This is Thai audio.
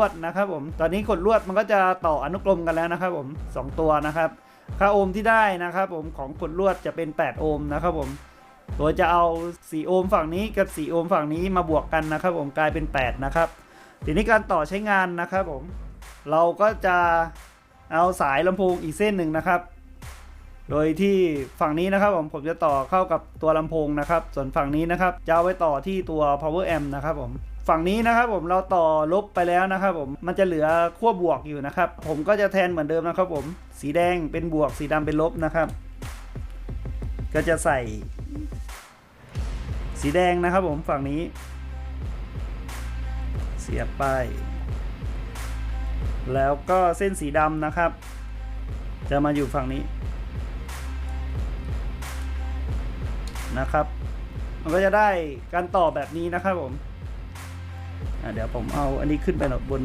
ลวดนะครับผม ตอนนี้กดลวดมันก็จะต่ออนุกรมกันแล้วนะครับผมสองตัวนะครับ ค่าโอห์มที่ได้นะครับผมของกดลวดจะเป็น 8 โอห์มนะครับผม โดยจะเอา 4 โอห์มฝั่งนี้กับ 4 โอห์มฝั่งนี้มาบวกกันนะครับผมกลายเป็น 8 นะครับ ทีนี้การต่อใช้งานนะครับผม เราก็จะเอาสายลำโพงอีกเส้นหนึ่งนะครับ โดยที่ฝั่งนี้นะครับผมผมจะต่อเข้ากับตัวลำโพงนะครับ ส่วนฝั่งนี้นะครับจะเอาไว้ต่อที่ตัว power amp นะครับผมฝั่งนี้นะครับผมเราต่อลบไปแล้วนะครับผมมันจะเหลือขั้วบวกอยู่นะครับ ผมก็จะแทนเหมือนเดิมนะครับผมสีแดงเป็นบวกสีดำเป็นลบนะครับ ก็จะใส่ สีแดงนะครับผมฝั่งนี้ เสียบไป แล้วก็เส้นสีดำนะครับ จะมาอยู่ฝั่งนี้ นะครับ มันก็จะได้การต่อแบบนี้นะครับผมเดี๋ยวผมเอาอันนี้ขึ้นไปหน่อยบนหน่อย